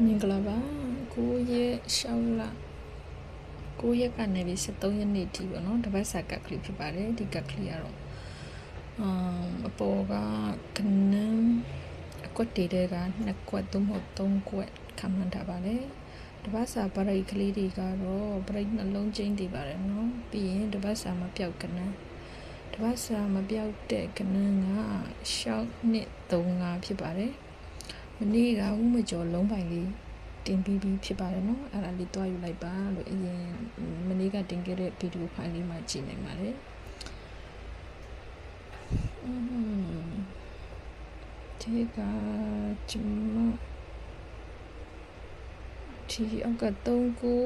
မင်္ဂလာပါ9ရက်6လ9ရက်ကနေပြီး73ရက်နေ့ထိပေါ့နော်တပတ်စာကတ်ကလေးဖြစ်ပါတယ်ဒီကတ်ကလေးကတော့အမ်အပေါ်ကကနန်းအကွက်တေတဲ့ကနှစ်ကွက်သို့မဟုတ်သုံးကွက်ခံမှန်းထားပါတယ်တပတ်စာပရိတ်ကလေးတွေကတော့ပရိတ်နှလုံးချင်းတည်ပါတယ်နော်ပြီးရင်တပတ်စာမပြောက်ကနန်းတပတ်စာမပြောက်တဲ့ကနန်းကရှောက်နှစ်35ဖြစ်ပါတယ် မနေ့ကဦးမကျော်လုံးပိုင်လေးတင်ပြီးပြီးဖြစ်ပါတယ်နော်အဲ့ဒါလေးတွားယူလိုက်ပါလို့အရင်မနေ့ကတင်ခဲ့တဲ့ဗီဒီယိုဖိုင်လေးမှာကြည့်နိုင်ပါတယ်အင်းဒီကကျမဒီအောက်က3ကို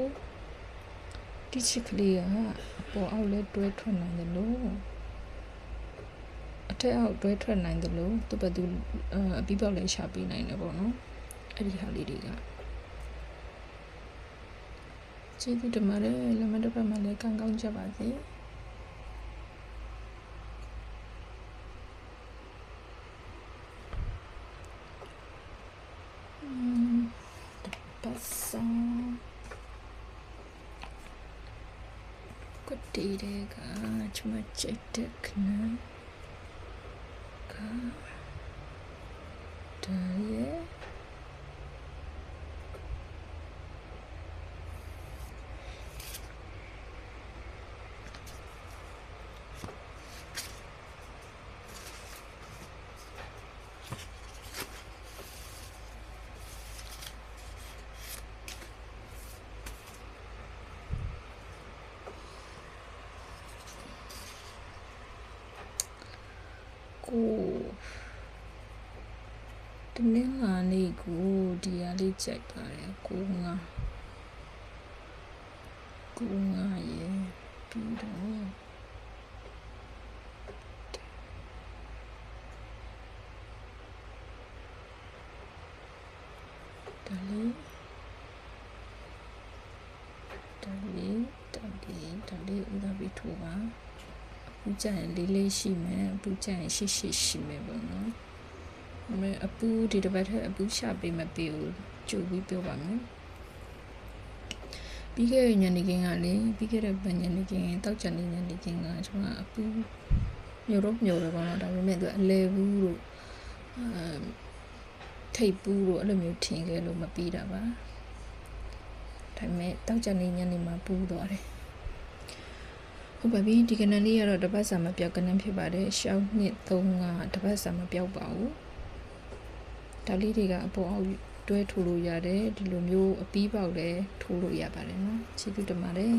ဒီချစ်ကလေးကအပေါ်အောက်လဲတွဲထွက်နိုင်တယ်လို့အ ထက်အောက်တွဲထွက်နိုင်တယ်လို့သူ့ဘက်သူအပြီးပေါက်လဲရှာပေးနိုင်တယ်ပေါ့နော်အဲ့ဒီဟာလေးတွေကကျေးဇူးတင်ပါတယ်လမ်းမတစ်ဖက်မှာလည်းကောင်းကောင်းကြပါစေอืมပတ်စံကိုတီးတဲ့ကချမချိတ်တဲ့ခဏ ဒါရဲ့ ကိုတနင်္လာနေ့ကိုဒီဟာလေးကြိုက်ပါတယ်ကိုငါကိုငါရေပြီးတော့ဒါလေးဒါလေးဒါလေးဒါလေးဥဒါပြီးထိုးပါအ ပူကြရင်လေးလေးရှိမယ်အပူကြရင်ရှိရှိရှိမယ်ပေါ့နော်အမေအပူဒီတစ်ပတ်ထက်အပူရှာပေးမပေးဘူးကြိုပြီးပြောပါမယ်ပြီးခဲ့တဲ့ညနေခင်းကလေပြီးခဲ့တဲ့ဗညနေခင်းတောက်ချန်နေညနေခင်းကကျွန်မအပူမျိုးတော့မျိုးတော့ပေါ့နော်ဒါပေမဲ့သူအလဲဘူးလို့အဲထိတ်ပူးလို့အဲ့လိုမျိုးထင်ခဲ့လို့မပြီးတာပါဒါပေမဲ့တောက်ချန်နေညနေမှာပူသွားတယ် ဟုတ်ပါပြီဒီကနန်လေးကတော့တပတ်စာမပြောက်ကနန်ဖြစ်ပါတယ်ရှောင်းနှစ်3ကတပတ်စာမပြောက်ပါဘူးဒါလေးတွေကအပေါ်အောက်တွဲထိုးလို့ရတယ်ဒီလိုမျိုးအပီးပေါက်လည်းထိုးလို့ရပါတယ်နော်ကျေးဇူးတင်ပါတယ်